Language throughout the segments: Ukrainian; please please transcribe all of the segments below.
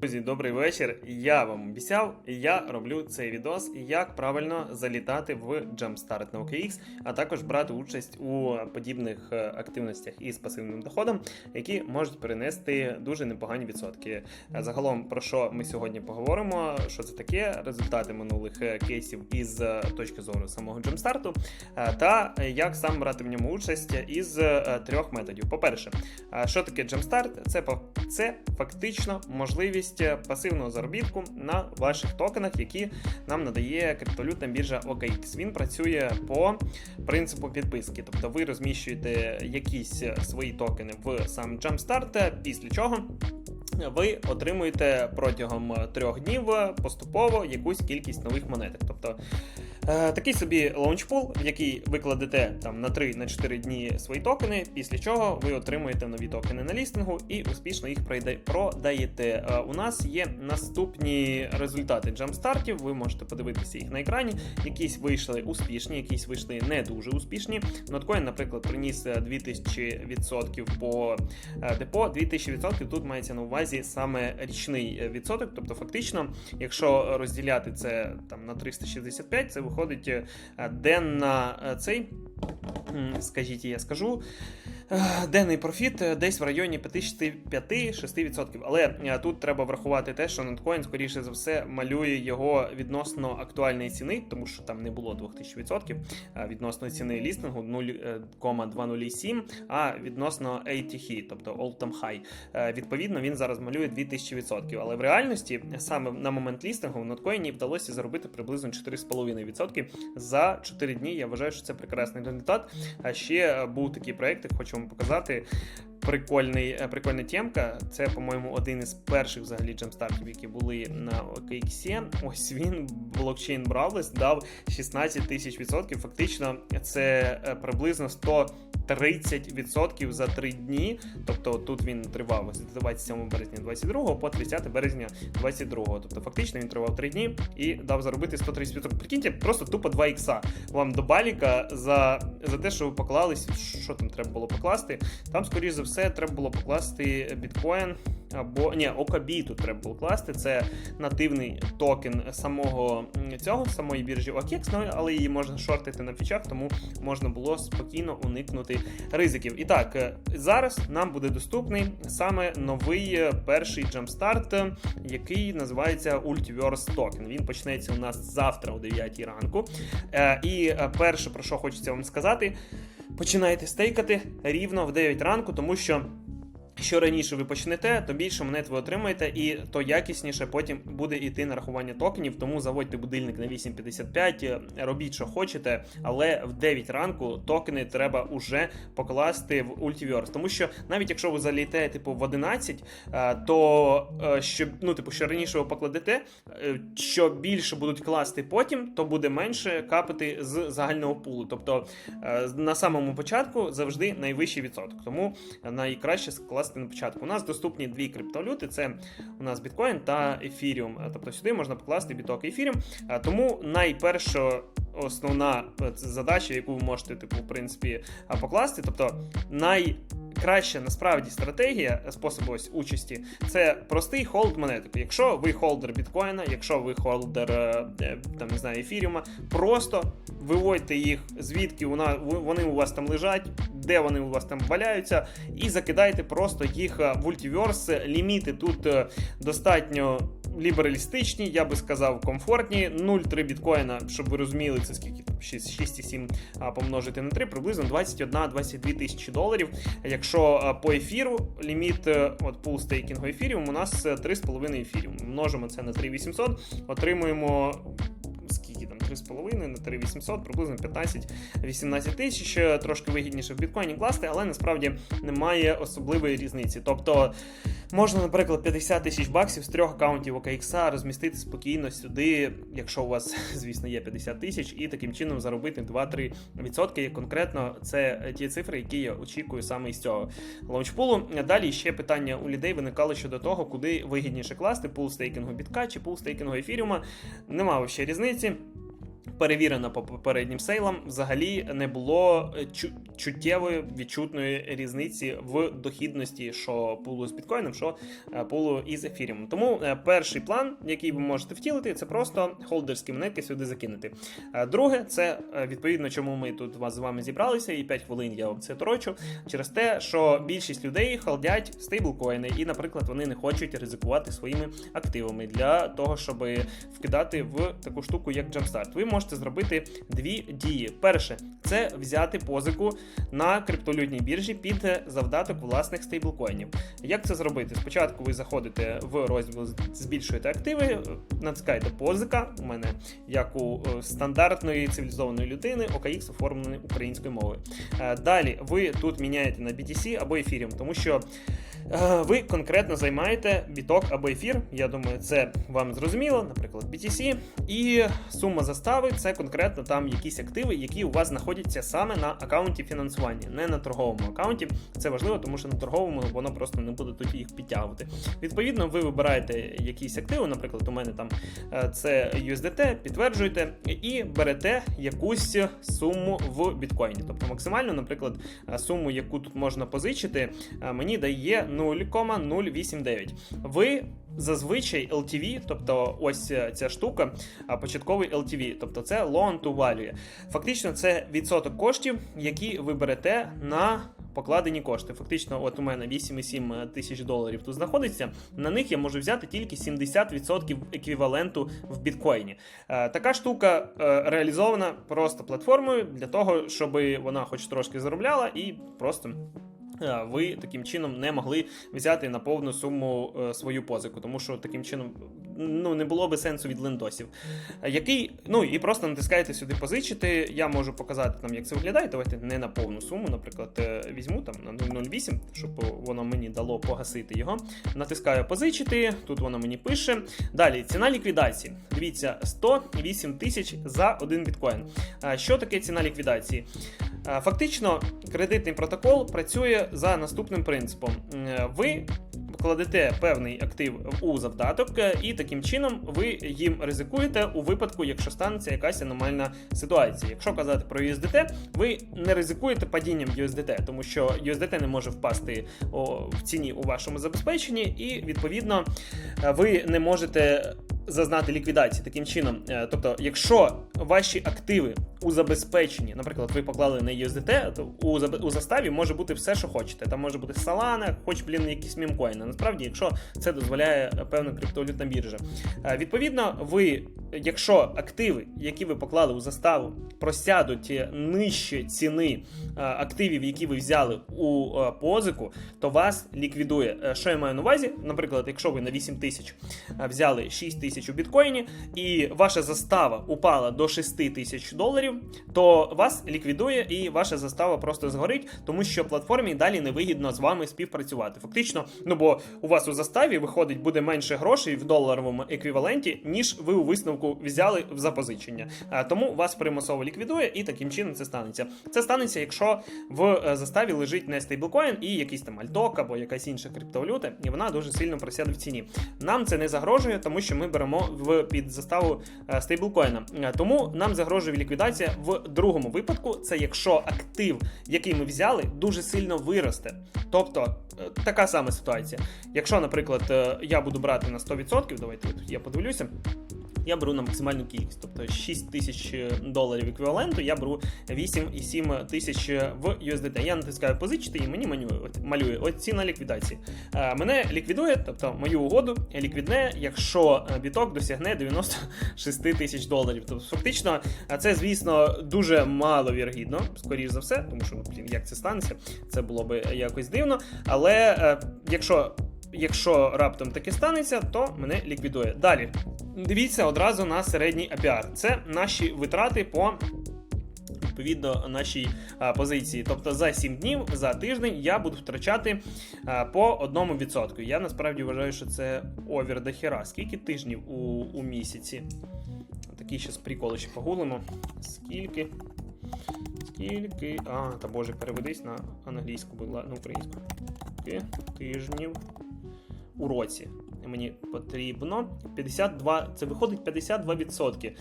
Друзі, добрий вечір. Я вам обіцяв, я роблю цей відос, як правильно залітати в Jumpstart на OKX, а також брати участь у подібних е, активностях із пасивним доходом, які можуть принести дуже непогані відсотки. Е, Загалом про що ми сьогодні поговоримо, що це таке, результати минулих е, кейсів із точки зору самого е, та як саме брати в ньому участь із трьох методів. По-перше, Що таке Jumpstart? Це це фактично можливість е, пасивного заробітку на ваших токенах, які нам надає криптовалютна біржа OKX. Він працює по принципу підписки, тобто ви розміщуєте якісь е, свої токени в сам Jumpstart, після чого. Ви отримуєте протягом е, трьох днів е, поступово якусь кількість нових монеток. Тобто е, такий собі лаунчпул, в який ви кладете там на 3-4 дні свої токени, після чого ви отримуєте нові токени на лістингу і успішно їх продаєте. Е, у нас є наступні результати джамстартів. Ви можете подивитися їх на екрані. Якісь вийшли успішні, якісь вийшли не дуже успішні. Ноткоін, наприклад, приніс е, 2000% по е, депо. 2000% тут мається на увазі саме річний е, відсоток. Тобто, фактично, якщо розділяти це там на 365, це виходить е, денна е, цей. Скажіть, я скажу. е, Денний профіт е, десь в районі 5-6%. Але е, тут треба врахувати те, що Notcoin, скоріше за все, малює його відносно актуальної ціни, тому що там не було 2000% відносно ціни лістингу 0,207, а відносно ATH, тобто All-Time High. Е, Відповідно, він зараз малює 2000%. Але в реальності саме на момент лістингу в Notcoin вдалося заробити приблизно 4,5% за 4 дні. Я вважаю, що це прекрасний кандидат. А ще е, був такий проект, як хочу вам показати. Прикольний, е, прикольна тємка. Це, по-моєму, один із перших взагалі джемстартів, які були на OKX. Ось він блокчейн Бравлес дав 16 тисяч відсотків. Фактично, це е, приблизно 100 30% за 3 дні. Тобто тут він тривав з 27 березня 22 по 30 березня 22. Тобто фактично він тривав 3 дні і дав заробити 130%. Прикиньте, просто тупо 2 ікса вам до баліка за за те, що ви поклались, що там треба було покласти. Там, скоріш за все, треба було покласти біткоін або ні, OKB тут треба було класти. Це нативний токен самого цього, самої біржі OKX, ну, але її можна шортити на фічах, тому можна було спокійно уникнути ризиків. І так, е, зараз нам буде доступний саме новий е, перший джампстарт, е, який називається Ultiverse Token. Він почнеться у нас завтра о 9 ранку. І перше, про що хочеться вам сказати, починайте стейкати рівно в 9 ранку, тому що. Що раніше ви почнете, то більше монет ви отримаєте, і то якісніше потім буде йти нарахування токенів. Тому заводьте будильник на 8.55, е, робіть, що хочете, але в 9 ранку токени треба уже покласти в Ultiverse. Тому що навіть якщо ви залітаєте типу в 11, е, то е, що, ну, типу, що раніше ви покладете, е, що більше будуть класти потім, то буде менше капати з загального пулу. Тобто на самому початку завжди найвищий відсоток. Тому найкраще скласти на початку. У нас доступні дві криптовалюти: це у нас біткоін та ефіріум. Е, Тобто сюди можна покласти біток ефіріум. Е, Тому найперша основна е, задача, яку ви можете, типу, в принципі, покласти, тобто най. Краща насправді стратегія способу ось участі це простий холд монеток. Якщо ви холдер біткоїна, якщо ви холдер е, е, там не знаю ефіріума, просто виводьте їх звідки вони у вас там лежать, де вони у вас там валяються, і закидайте просто їх е, в Ultiverse. Ліміти тут е, достатньо лібералістичні, я би сказав, комфортні. 0,3 біткоїна, щоб ви розуміли, це скільки там 6,7 а, помножити на 3, приблизно 21-22 тисячі доларів. Якщо по ефіру ліміт е, от пул стейкінгу ефіріум у нас е, 3,5 ефіріум. Множимо це на 3800, отримуємо. Скільки там 3,5 на 3800, приблизно 15-18 тисяч. Трошки вигідніше в біткоїні класти, але насправді немає особливої різниці. Тобто можна, наприклад, 50 тисяч баксів з трьох аккаунтів OKX розмістити спокійно сюди, якщо у вас, звісно, є 50 тисяч, і таким чином заробити 2-3%. Конкретно це ті цифри, які я очікую саме із цього лаунчпулу. Далі ще питання у людей виникало щодо того, куди вигідніше класти пул стейкінгу бітка чи пул стейкінгу ефіріума. Нема ще різниці. Перевірено по попереднім сейлам, взагалі не було е, чу- чуттєвої відчутної різниці в дохідності, що пулу з біткоїном, що е, пулу із ефіріумом. Тому е, перший план, який ви можете втілити, це просто холдерські монетки сюди закинути. Друге, це відповідно, чому ми тут вас з вами зібралися, і 5 хвилин я вам це торочу. Через те, що більшість людей холдять стейблкоїни, і, наприклад, вони не хочуть ризикувати своїми активами для того, щоб вкидати в таку штуку, як Jumpstart. Ви можете зробити дві дії. Перше, це взяти позику на криптовалютній біржі під завдаток власних стейблкоїнів. Як це зробити? Спочатку ви заходите в розділ збільшуєте активи, натискаєте позика. У мене як у е, стандартної цивілізованої людини OKX оформлений українською мовою. Е, Далі ви тут міняєте на BTC або ефіріум, тому що ви конкретно займаєте біток або ефір. Я думаю, це вам зрозуміло, наприклад, BTC. І сума застави це конкретно там якісь активи, які у вас знаходяться саме на аккаунті фінансування, не на торговому аккаунті. Це важливо, тому що на торговому воно просто не буде тут їх підтягувати. Відповідно, ви вибираєте якісь активи, наприклад, у мене там е, це USDT, підтверджуєте і берете якусь суму в біткоїні. Тобто максимально, наприклад, е, суму, яку тут можна позичити, е, мені дає 0,089. Ви зазвичай LTV, тобто ось е, ця штука, початковий LTV, тобто це loan to value. Фактично, це відсоток коштів, які ви берете на покладені кошти. Фактично, от у мене 8,7 тисяч доларів тут знаходиться. На них я можу взяти тільки 70% еквіваленту в біткоїні. Е, Така штука е, реалізована просто платформою для того, щоб вона хоч трошки заробляла і просто. Е, Ви таким чином не могли взяти на повну суму е, свою позику, тому що таким чином ну не було би сенсу від лендосів. Який, ну і просто натискаєте сюди позичити. Я можу показати там, як це виглядає. Давайте не на повну суму, наприклад, е, візьму там на 0,08, щоб воно мені дало погасити його. Натискаю позичити. Тут воно мені пише. Далі ціна ліквідації. Дивіться, 108 тисяч за один біткоін. Що таке ціна ліквідації? Фактично, кредитний протокол працює за наступним принципом: Е, ви кладете певний актив у завдаток, е, і таким чином ви їм ризикуєте у випадку, якщо станеться якась аномальна ситуація. Якщо казати про USDT, ви не ризикуєте падінням USDT, тому що USDT не може впасти в ціні у вашому забезпеченні, і відповідно е, ви не можете зазнати ліквідації таким чином. Е, Тобто, якщо ваші активи у забезпеченні, наприклад, ви поклали на USDT, то у, заставі може бути все, що хочете. Там може бути Solana, хоч, блін, якісь мімкоїни. Насправді, якщо це дозволяє е, певна криптовалютна біржа. Е, Відповідно, ви, якщо активи, які ви поклали у заставу, просядуть нижче ціни е, активів, які ви взяли у позику, то вас ліквідує. Що я маю на увазі? Наприклад, якщо ви на 8 тисяч взяли 6 тисяч у біткоїні, і ваша застава упала до 6 тисяч доларів, то вас ліквідує і ваша застава просто згорить, тому що платформі далі невигідно з вами співпрацювати. Фактично, ну бо у вас у заставі виходить буде менше грошей в доларовому еквіваленті, ніж ви у висновку взяли в запозичення. Тому вас примусово ліквідує, і таким чином це станеться. Це станеться, якщо в е, заставі лежить не стейблкоін і якийсь там альток або якась інша криптовалюта, і вона дуже сильно просяде в ціні. Нам це не загрожує, тому що ми беремо в під заставу е, стейблкоїна. Е, Нам загрожує ліквідація в другому випадку. Це якщо актив, який ми взяли, дуже сильно виросте. Тобто е, така сама ситуація. Якщо, наприклад, е, я буду брати на 100%, давайте я подивлюся. Я беру на максимальну кількість, тобто 6 тисяч доларів еквіваленту, я беру 8,7 тисяч в USDT. Я натискаю позичити і мені малює, малює от ліквідації. Е, мене ліквідує, тобто мою угоду ліквідне, якщо е, біток досягне 96 тисяч доларів. Тобто, фактично, е, це, звісно, дуже мало вірогідно, скоріш за все, тому що ну, як це станеться, це було би якось дивно. Але е, якщо Якщо раптом таке станеться, то мене ліквідує. Далі дивіться одразу на середній APR. Це наші витрати по відповідно нашій а, позиції. Тобто за 7 днів, за тиждень я буду втрачати а, по 1%. Я насправді вважаю, що це овер до хера. Скільки тижнів у, у місяці? Такі ще приколи ще погулимо. Скільки? Скільки. А, та боже, переведись на англійську, будь ласка, на українську. Скільки тижнів у році. Мені потрібно 52, це виходить 52%.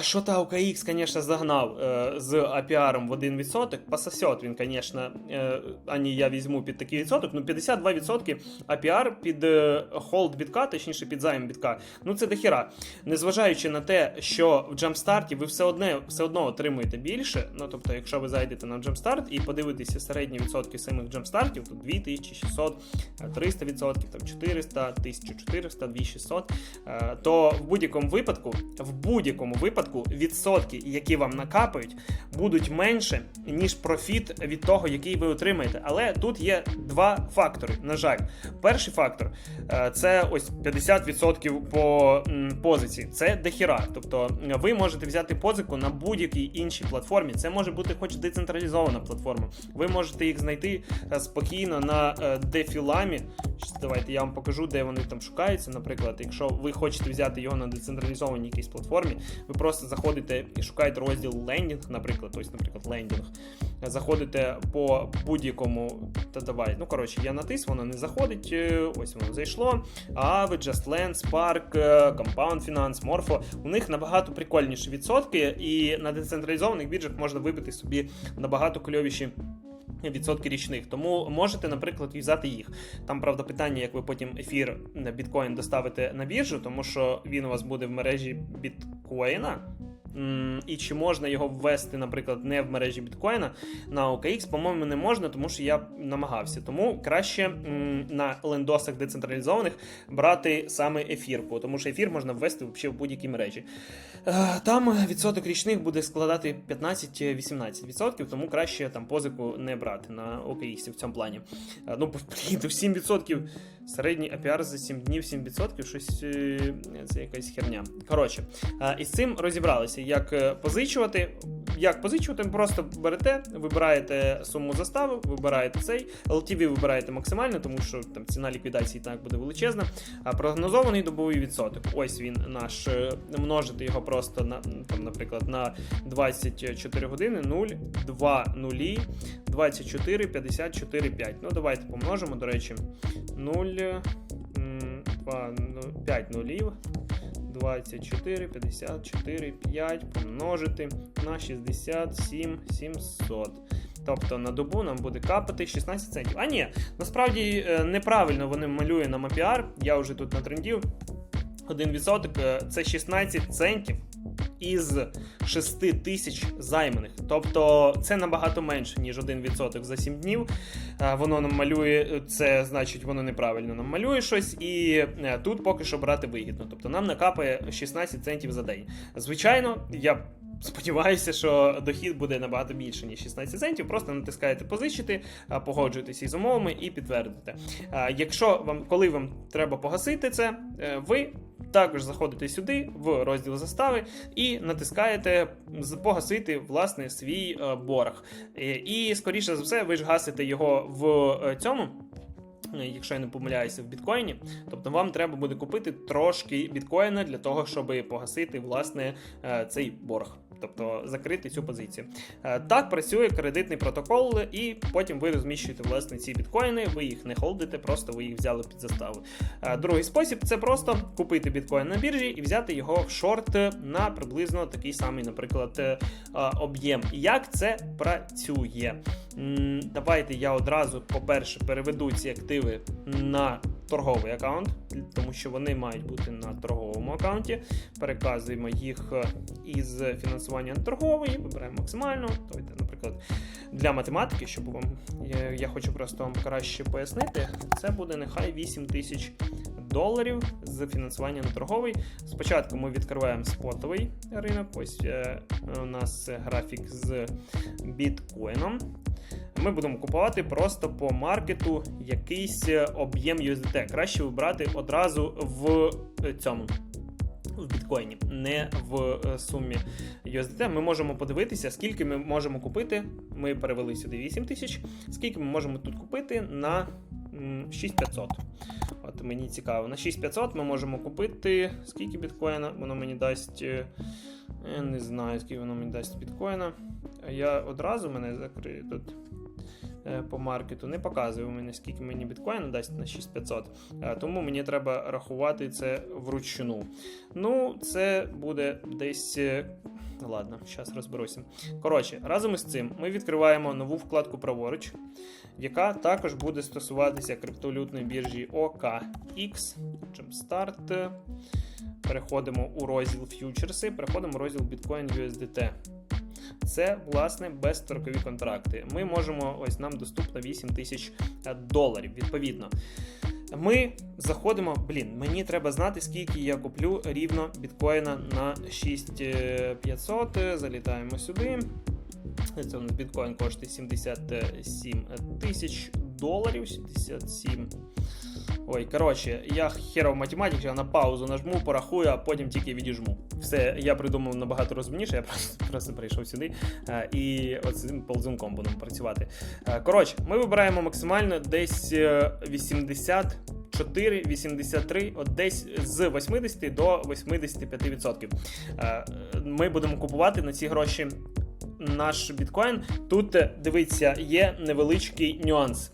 Що та UKX, звісно, загнав е, з APR в 1%. Пососет він, звісно, е, ані я візьму під такий відсоток. Ну, 52% APR під е, холд бітка, точніше під займ бітка. Ну це дохіра. Незважаючи на те, що в джампстарті ви все одне все одно отримуєте більше. Ну тобто, якщо ви зайдете на джампстарт і подивитеся середні відсотки самих джампстартів, то 2600, 300 відсотків, там 400, 1400, 2600, е, то в будь-якому випадку, в будь-якому випадку, відсотки, які вам накапають, будуть менше, ніж профіт від того, який ви отримаєте. Але тут є два фактори. На жаль, перший фактор е, це ось 50% по м, позиції. Це дохіра. Тобто е, ви можете взяти позику на будь-якій іншій платформі. Це може бути хоч децентралізована платформа. Ви можете їх знайти е, спокійно на дефіламі. Давайте я вам покажу, де вони там шукаються. Наприклад, якщо ви хочете взяти його на децентралізованій якійсь платформі, ви просто заходите і шукаєте розділ лендінг, наприклад, ось, наприклад, лендінг. Заходите по будь-якому. Та давай, ну коротше, я натис, воно не заходить. е, Ось воно зайшло. Aave, JustLand, Spark, е, Compound Finance, Morpho. У них набагато прикольніші відсотки, і на децентралізованих біржах можна вибити собі набагато кльовіші. Відсотки річних, тому можете, наприклад, в'язати їх. Там, правда, питання, як ви потім ефір біткоін доставите на біржу, тому що він у вас буде в мережі біткоїна. І чи можна його ввести, наприклад, не в мережі біткоїна на OKX, по-моєму, не можна, тому що я намагався. Тому краще на лендосах децентралізованих брати саме ефірку, тому що ефір можна ввести в будь-якій мережі. Е, Там відсоток річних буде складати 15-18%, тому краще там позику не брати на OKX в цьому плані. Е, Ну, блін, ну 7% середній APR за 7 днів 7%, щось е, це якась херня. Коротше, із цим розібралися, як е, позичувати. Як позичувати, просто берете, вибираєте суму застави, вибираєте цей, LTV вибираєте максимально, тому що там ціна ліквідації так буде величезна. А прогнозований добовий відсоток. Ось він наш. е, Множити його просто на там, наприклад, на 24 години 0, 2 нулі, 24, 54, 5. Ну, давайте помножимо, до речі, 0, м, 2, 5 нулів. 24, 54, 5 помножити на 67 700. Тобто на добу нам буде капати 16 центів. А ні, насправді е, неправильно вони малює на MAPR. Я вже тут натрендів. 1% е, це 16 центів із 6 тисяч займаних. Тобто це набагато менше, ніж 1% за 7 днів. Е, Воно нам малює, це значить, воно неправильно нам малює щось, і е, тут поки що брати вигідно. Тобто нам накапає 16 центів за день. Звичайно, я. Сподіваюся, що дохід буде набагато більше, ніж 16 центів. Просто натискаєте позичити, погоджуєтеся із умовами і підтвердите. Якщо вам, коли вам треба погасити це, е, ви також заходите сюди в розділ застави і натискаєте погасити власне свій е, борг. Е, І скоріше за все, ви ж гасите його в цьому. Якщо я не помиляюся в біткоїні, тобто вам треба буде купити трошки біткоїна для того, щоб погасити власне е, цей борг. Тобто закрити цю позицію. Е, Так працює кредитний протокол, і потім ви розміщуєте власне ці біткоїни, ви їх не холдите, просто ви їх взяли під заставу. Е, Другий спосіб це просто купити біткоін на біржі і взяти його в шорт на приблизно такий самий, наприклад, об'єм. Як це працює? Давайте я одразу, по-перше, переведу ці активи на торговий аккаунт, тому що вони мають бути на торговому аккаунті. Переказуємо їх е, із фінансування на торговий, вибираємо максимально. Давайте, наприклад, для математики, щоб вам я, хочу просто вам краще пояснити, це буде нехай 8 тисяч доларів з на торговий. Спочатку ми відкриваємо спотовий ринок. Ось е, у нас графік з біткоїном. Ми будемо купувати просто по маркету якийсь е, об'єм USDT. Краще вибрати одразу в е, цьому. В біткоїні, не в е, сумі USDT. Ми можемо подивитися, скільки ми можемо купити. Ми перевели сюди 8 тисяч. Скільки ми можемо тут купити на 6500. От мені цікаво. На 6500 ми можемо купити. Скільки біткоїна? Воно мені дасть. е, Я не знаю, скільки воно мені дасть біткоїна. Я одразу мене закрию тут. Е, по маркету. Не показує у мене, скільки мені біткоїн дасть на 6500. Е, Тому мені треба рахувати це вручну. Ну, це буде десь. е, Ладно, зараз розберуся. Коротше, разом із цим ми відкриваємо нову вкладку праворуч, яка також буде стосуватися криптовалютної біржі OKX, Jumpstart. Переходимо у розділ фьючерси, переходимо у розділ Bitcoin USDT. Це, власне, безстрокові контракти. Ми можемо, ось нам доступно 8 тисяч е, доларів, відповідно. Ми заходимо. Блін, мені треба знати, скільки я куплю рівно біткоїна на 6500. Залітаємо сюди. Це біткоін коштує 77 тисяч доларів. 77. Ой, коротше, я херов математик, я на паузу нажму, порахую, а потім тільки відіжму. Все, я придумав набагато розумніше, я просто, просто прийшов сюди е, і оцим ползунком будемо працювати. Е, коротше, ми вибираємо максимально десь е, 84, 83, от десь з 80 до 85%. Е, Ми будемо купувати на ці гроші наш біткоін. Тут дивіться, є невеличкий нюанс.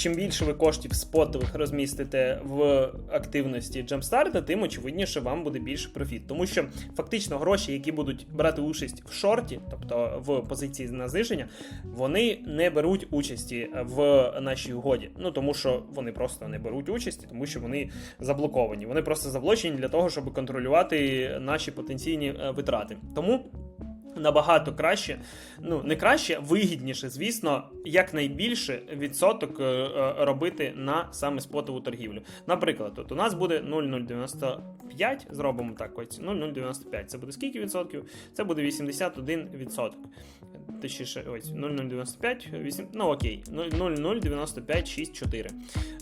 Чим більше ви коштів спотових розмістите в активності Jumpstart, тим очевидніше вам буде більше профіт. Тому що фактично гроші, які будуть брати участь в шорті, тобто в позиції на зниження, вони не беруть участі в нашій угоді. Ну тому що вони просто не беруть участі, тому що вони заблоковані. Вони просто заблочені для того, щоб контролювати наші потенційні е, витрати. Тому. Набагато краще, ну не краще, вигідніше, звісно, якнайбільше відсоток е, е, робити на саме спотову торгівлю. Наприклад, от у нас буде 0,095, зробимо так, ось 0,095. Це буде скільки відсотків? Це буде 81 відсоток. Точніше, ось 0,095, 8, ну окей, 0,09564.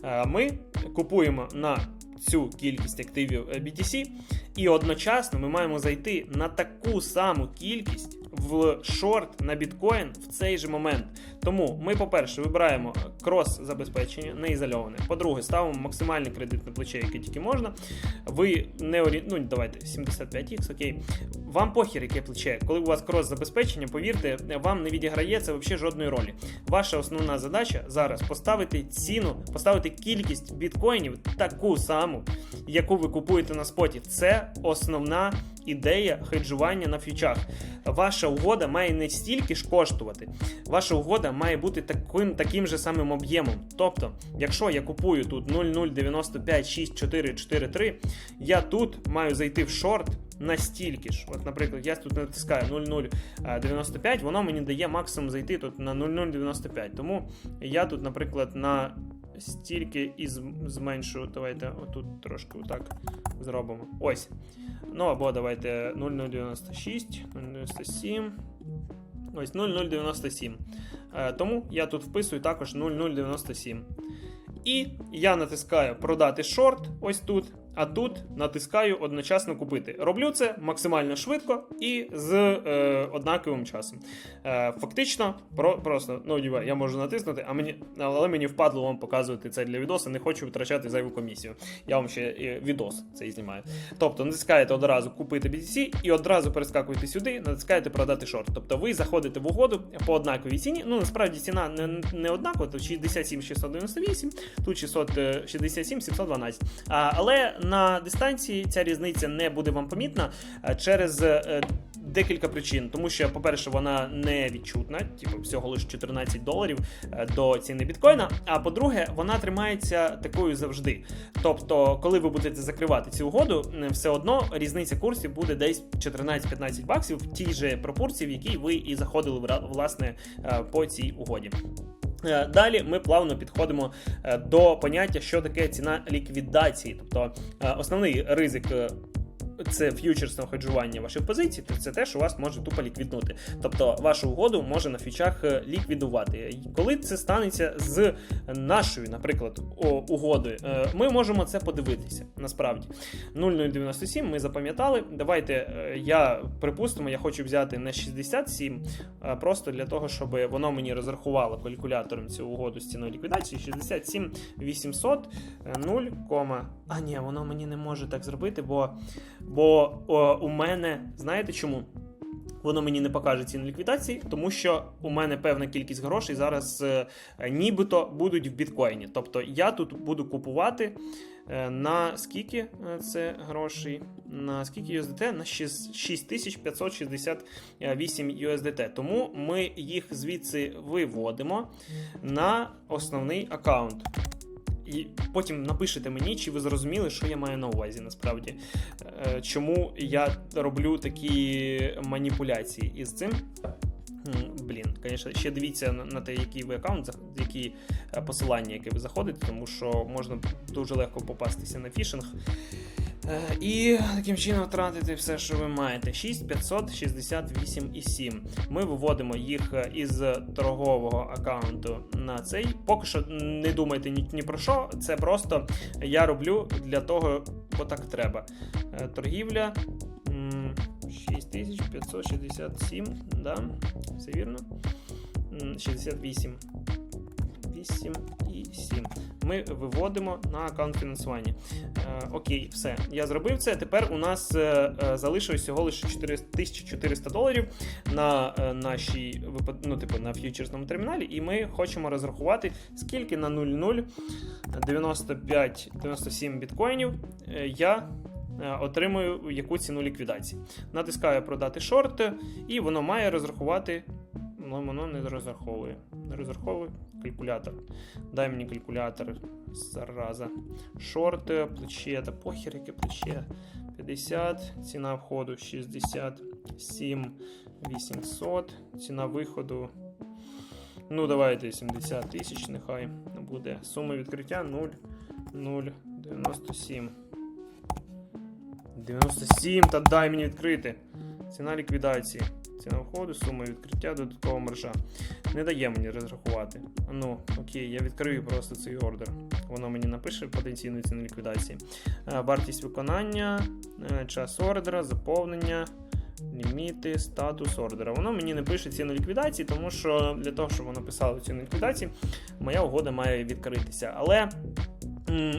Е, Ми купуємо на цю кількість активів е, BTC, і одночасно ми маємо зайти на таку саму кількість в шорт на біткоін в цей же момент. Тому ми, по-перше, вибираємо крос забезпечення, не ізольоване. По-друге, ставимо максимальне кредитне плече, яке тільки можна. Ви не орі... ну давайте 75x, окей. Вам похер, яке плече. Коли у вас крос забезпечення, повірте, вам не відіграє це взагалі жодної ролі. Ваша основна задача зараз поставити ціну, поставити кількість біткоїнів таку саму, яку ви купуєте на споті. Це основна ідея хеджування на фьючах. Ваша угода має не стільки ж коштувати, ваша угода має бути таким таким же самим об'ємом. Тобто, якщо я купую тут 0,0956443, я тут маю зайти в шорт. Настільки ж, от, наприклад, я тут натискаю 0,095, воно мені дає максимум зайти тут на 0,095. Тому я тут, наприклад, на стільки і зменшую. зменшу. Давайте отут трошки отак зробимо. Ось. Ну або давайте 0,096, 0,97. Ось 0,097. Е, Тому я тут вписую також 0,097. І я натискаю продати шорт ось тут, а тут натискаю одночасно купити. Роблю це максимально швидко і з е, однаковим часом. Е, фактично, про, просто ну, ніби я можу натиснути, а мені, але мені впадло вам показувати це для відоса. Не хочу втрачати зайву комісію. Я вам ще е, відос цей знімаю. Тобто натискаєте одразу купити BTC і одразу перескакуєте сюди, натискаєте продати шорт. Тобто ви заходите в угоду по однаковій ціні. Ну насправді ціна не, не однакова, тут 67 698, тут 667 712. А, але на дистанції ця різниця не буде вам помітна е, через. е, Декілька причин, тому що, по-перше, вона не відчутна, типу всього лише 14 доларів е, до ціни біткоїна. А по-друге, вона тримається такою завжди. Тобто, коли ви будете закривати цю угоду, все одно різниця курсів буде десь 14-15 баксів в тій же пропорції, в якій ви і заходили власне по цій угоді. Е, Далі ми плавно підходимо е, до поняття, що таке ціна ліквідації, тобто е, основний ризик. Це ф'ючерсне хеджування ваших позицій, то це те, що вас може тупо ліквіднути. Тобто вашу угоду може на фічах е, ліквідувати. Коли це станеться з нашою, наприклад, угодою, е, ми можемо це подивитися. Насправді 0,097 ми запам'ятали. Давайте е, я припустимо, я хочу взяти на 67, е, просто для того, щоб воно мені розрахувало калькулятором цю угоду з ціною ліквідації. 67 800 е, 0, а ні, воно мені не може так зробити, бо, бо о, у мене знаєте чому? Воно мені не покаже ціну ліквідації, тому що у мене певна кількість грошей зараз е, нібито будуть в біткоїні. Тобто я тут буду купувати е, на скільки е, це грошей? На скільки USDT? На 6568 USDT. Тому ми їх звідси виводимо на основний аккаунт. І потім напишете мені, чи ви зрозуміли, що я маю на увазі насправді. Е, Чому я роблю такі маніпуляції із цим. Блін, звісно, ще дивіться на, те, який ви аккаунт, які е, посилання, яке ви заходите, тому що можна дуже легко попастися на фішинг. Е, І таким чином втратити все, що ви маєте. 6568,7. Ми виводимо їх е, із торгового аккаунту на цей. Поки що не думайте ні, ні про що. Це просто я роблю для того, бо так треба. Е, Торгівля. 6567, да, все вірно. 68. 8 і 7. Ми виводимо на аккаунт фінансування. Е, окей, все. Я зробив це. Тепер у нас е, е, залишилось всього лише 1400 доларів на е, нашій ну, типу, на ф'ючерсному терміналі, і ми хочемо розрахувати, скільки на 0,0 95 97 біткоїнів е, я е, отримую яку ціну ліквідації. Натискаю продати шорт, і воно має розрахувати. Воно не розраховує. Не розраховує калькулятор. Дай мені калькулятор. Зараза. Шорти, плече, та похер, яке плече. 50, ціна входу 67 800, ціна виходу. Ну, давайте 70 тисяч, нехай буде. Сума відкриття 0, 0, 97. 97, та дай мені відкрити. Ціна ліквідації. Ціна входу, сума відкриття, додаткова маржа. Не дає мені розрахувати. Ну, окей, я відкрию просто цей ордер. Воно мені напише потенційну ціну ліквідації. Е, Вартість виконання, е, час ордера, заповнення, ліміти, статус ордера. Воно мені не пише ціну ліквідації, тому що для того, щоб воно писало ціну ліквідації, моя угода має відкритися. Але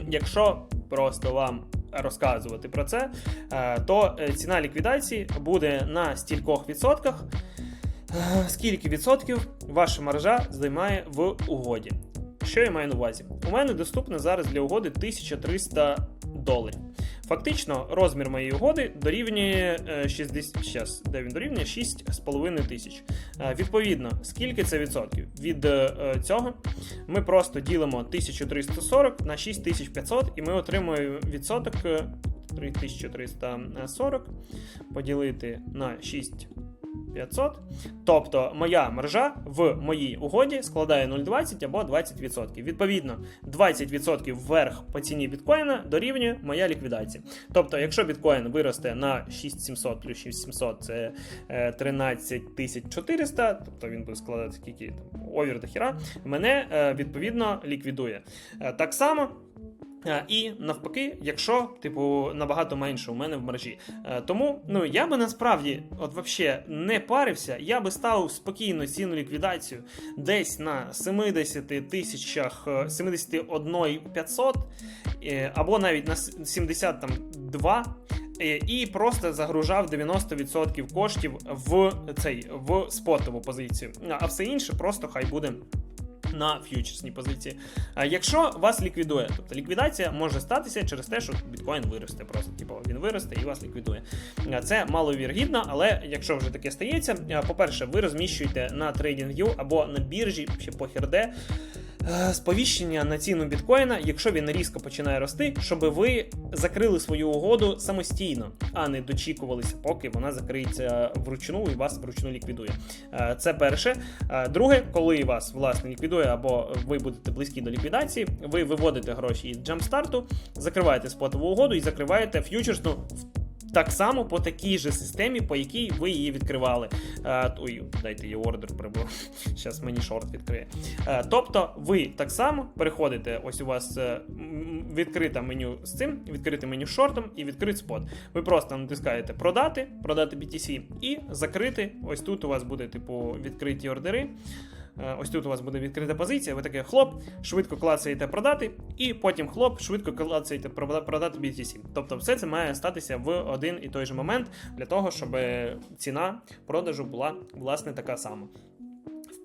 якщо просто вам розказувати про це, е, то е, ціна ліквідації буде на стількох відсотках. Е, Скільки відсотків ваша маржа займає в угоді? Що я маю на увазі? У мене доступно зараз для угоди 1300 доларів. Фактично, розмір моєї угоди дорівнює е, 60, щас, де він дорівнює 6,5 тисяч. Е, Відповідно, скільки це відсотків? Від е, е, цього ми просто ділимо 1340 на 6500 і ми отримуємо відсоток е, 3340 поділити на 6500. Тобто моя маржа в моїй угоді складає 0,20 або 20%. Відповідно, 20% вверх по ціні біткоїна дорівнює моя ліквідація. Тобто, якщо біткоін виросте на 6700 плюс 6700, це е, 13400, тобто він буде складати скільки там овір до хіра, мене е, відповідно ліквідує. Е, Так само. Е, І навпаки, якщо, типу, набагато менше у мене в мережі. Е, Тому ну я би насправді от вообще не парився, я би ставив спокійно ціну ліквідацію десь на 70 тисячах, е, 71 500, е, або навіть на с- 72. е, І просто загружав 90% коштів в цей в спотову позицію. А все інше просто хай буде на ф'ючерсні позиції. Якщо вас ліквідує, тобто ліквідація може статися через те, що біткоін виросте. Просто типу він виросте і вас ліквідує. Це маловіргідно, але якщо вже таке стається, по-перше, ви розміщуєте на TradingView або на біржі, ще похер де, е, сповіщення на ціну біткоїна, якщо він різко починає рости, щоб ви закрили свою угоду самостійно, а не дочікувалися, поки вона закриється вручну і вас вручну ліквідує. Е, Це перше. Е, Друге, коли вас власне ліквідує або ви будете близькі до ліквідації, ви виводите гроші із джампстарту, закриваєте спотову угоду і закриваєте ф'ючерсну в- так само по такій же системі, по якій ви її відкривали. Е, Ой, дайте її ордер прибув. Зараз мені шорт відкриє. Е, Тобто, ви так само переходите. Ось у вас е, відкрите меню з цим, відкрите меню з шортом і відкрит спот. Ви просто натискаєте продати, продати BTC і закрити. Ось тут у вас буде, типу, відкриті ордери. Е, Ось тут у вас буде відкрита позиція, ви таке хлоп, швидко клацаєте продати, і потім хлоп, швидко клацаєте продати BTC. Тобто все це має статися в один і той же момент для того, щоб ціна продажу була власне така сама.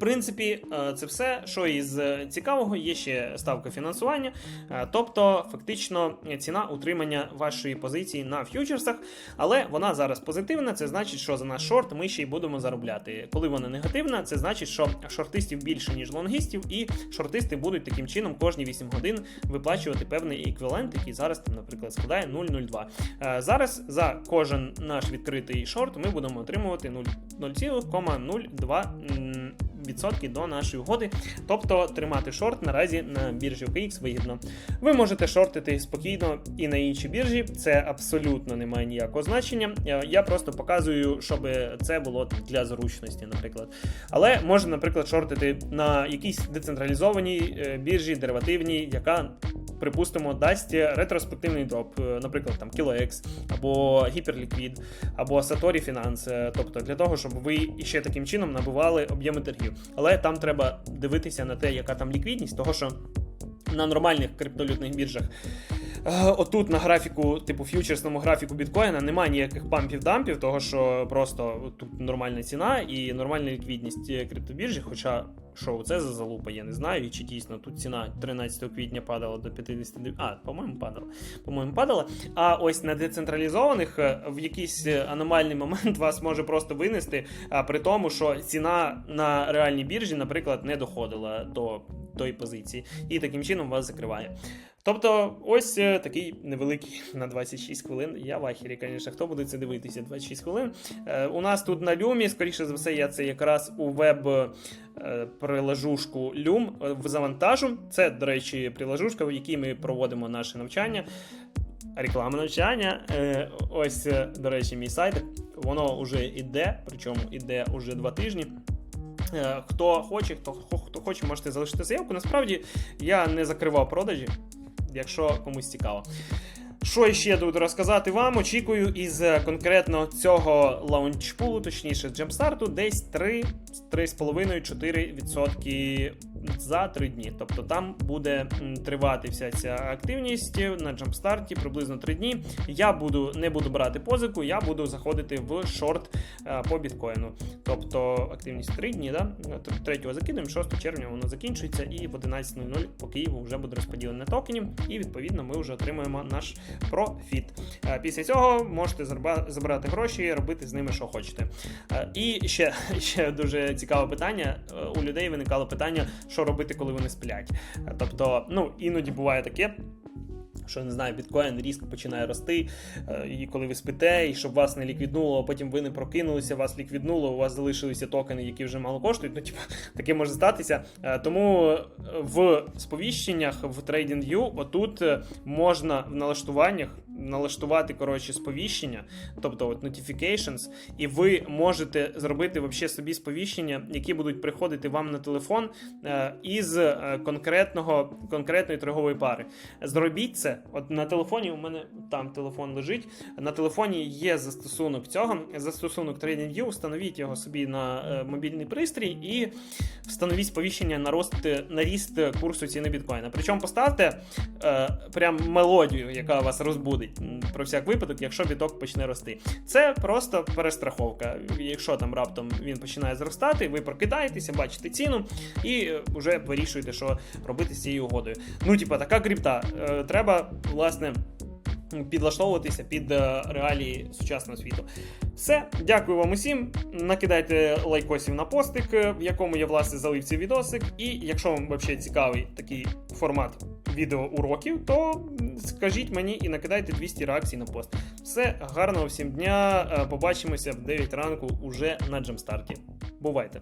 Принципі, е, це все, що із е, цікавого, є ще ставка фінансування, е, тобто фактично ціна утримання вашої позиції на ф'ючерсах, але вона зараз позитивна. Це значить, що за наш шорт ми ще й будемо заробляти. Коли вона негативна, це значить, що шортистів більше ніж лонгистів, і шортисти будуть таким чином кожні 8 годин виплачувати певний еквівалент, який зараз там, наприклад, складає 0,02. Е, Зараз за кожен наш відкритий шорт ми будемо отримувати 0 0,02 м, відсотки до нашої угоди. Тобто тримати шорт наразі на біржі OKX вигідно. Ви можете шортити спокійно і на іншій біржі. Це абсолютно не має ніякого значення. Е, Я просто показую, щоб це було для зручності, наприклад. Але можна, наприклад, шортити на якійсь децентралізованій е, біржі, деривативній, яка. Припустимо, дасть ретроспективний дроп, е, наприклад, там KiloX, або Hyperliquid, або Satori Finance, е, тобто для того, щоб ви ще таким чином набивали об'єми торгів. Але там треба дивитися на те, яка там ліквідність, того що на нормальних криптовалютних біржах. е, Отут на графіку, типу ф'ючерсному графіку біткоїна немає ніяких пампів-дампів, того що просто тут нормальна ціна і нормальна ліквідність криптобіржі. Хоча що це за залупа, я не знаю. І чи дійсно тут ціна 13 квітня падала до 59. А, по-моєму, падала. По-моєму, падала. А ось на децентралізованих е, в якийсь е, аномальний момент вас може просто винести, при тому, що ціна на реальній біржі, наприклад, не доходила до тої позиції, і таким чином вас закриває. Тобто, ось е, такий невеликий на 26 хвилин. Я в ахері, звісно, хто буде це дивитися 26 хвилин. Е, у нас тут на люмі, скоріше за все, я це якраз у веб е, приложушку Люм в завантажу. Це, до речі, приложушка, в якій ми проводимо наше навчання. Реклама навчання. Ось, до речі, мій сайт. Воно вже іде, причому іде уже два тижні. Хто хоче, хто, хто хоче, можете залишити заявку. Насправді я не закривав продажі, якщо комусь цікаво. Що ще тут розказати вам? Очікую із е, конкретно цього лаунчпулу, точніше джемпстарту, десь 3 3,5-4% за 3 дні. Тобто там буде тривати вся ця активність на джемпстарті приблизно 3 дні. Я буду не буду брати позику, я буду заходити в шорт е, по біткоїну. Тобто активність 3 дні, да? 3 закидуємо, 6 червня воно закінчується, і в 11.00 по Києву вже буде розподілення токенів, і відповідно ми вже отримуємо наш профіт. Е, Після цього можете забирати гроші, робити з ними, що хочете. Е, І ще, ще дуже цікаве питання. Е, У людей виникало питання, що робити, коли вони сплять. Тобто, ну іноді буває таке. Що не знаю, біткоін різко починає рости, е, і коли ви спите, і щоб вас не ліквіднуло, а потім ви не прокинулися, вас ліквіднуло, у вас залишилися токени, які вже мало коштують. Ну, типу, таке може статися. Е, Тому в сповіщеннях в TradingView отут е, можна в налаштуваннях налаштувати коротше сповіщення, тобто от notifications, і ви можете зробити вообще собі сповіщення, які будуть приходити вам на телефон із конкретного конкретної торгової пари. Зробіть це. От на телефоні у мене там телефон лежить. На телефоні є застосунок цього, застосунок TradingView, Встановіть його собі на е, мобільний пристрій і встановіть сповіщення на рост на ріст курсу ціни біткоїна. Причому поставте е, прям мелодію, яка вас розбудить про всяк випадок, якщо біток почне рости. Це просто перестраховка. Якщо там раптом він починає зростати, ви прокидаєтеся, бачите ціну і вже вирішуєте, що робити з цією угодою. Ну, типа, така крипта. Е, треба, власне. Підлаштовуватися під е, реалії сучасного світу. Все, дякую вам усім. Накидайте лайкосів на постик, е, в якому я власне залив цей відосик. І якщо вам взагалі цікавий такий формат відеоуроків, то скажіть мені і накидайте 200 реакцій на пост. Все, гарного всім дня. е, Побачимося в 9 ранку уже на джемстарті. Бувайте!